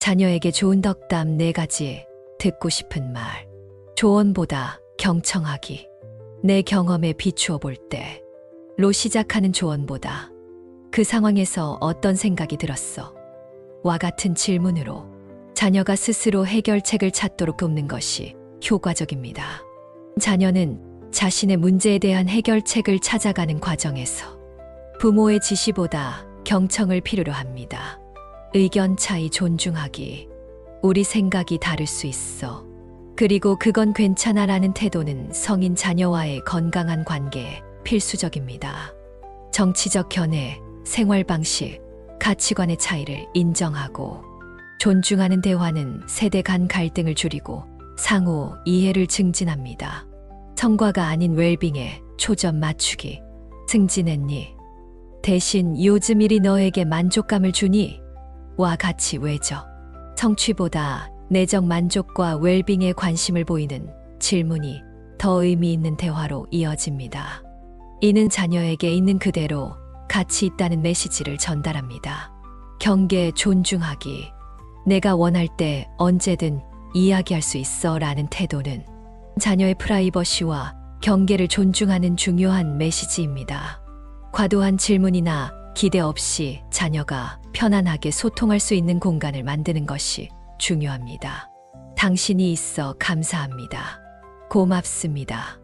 자녀에게 좋은 덕담 네 가지, 듣고 싶은 말. 조언보다 경청하기. 내 경험에 비추어 볼 때. 로 시작하는 조언보다 그 상황에서 어떤 생각이 들었어? 와 같은 질문으로 자녀가 스스로 해결책을 찾도록 돕는 것이 효과적입니다. 자녀는 자신의 문제에 대한 해결책을 찾아가는 과정에서 부모의 지시보다 경청을 필요로 합니다. 의견 차이 존중하기. 우리 생각이 다를 수 있어. 그리고 그건 괜찮아라는 태도는 성인 자녀와의 건강한 관계에 필수적입니다. 정치적 견해, 생활 방식, 가치관의 차이를 인정하고 존중하는 대화는 세대 간 갈등을 줄이고 상호 이해를 증진합니다. 성과가 아닌 웰빙에 초점 맞추기. 승진했니? 대신 요즘 일이 너에게 만족감을 주니? 와 같이 외져. 성취보다 내적 만족과 웰빙에 관심을 보이는 질문이 더 의미 있는 대화로 이어집니다. 이는 자녀에게 있는 그대로 가치 있다는 메시지를 전달합니다. 경계 존중하기. 내가 원할 때 언제든 이야기할 수 있어 라는 태도는 자녀의 프라이버시와 경계를 존중하는 중요한 메시지입니다. 과도한 질문이나 기대 없이 자녀가 편안하게 소통할 수 있는 공간을 만드는 것이 중요합니다. 당신이 있어 감사합니다. 고맙습니다.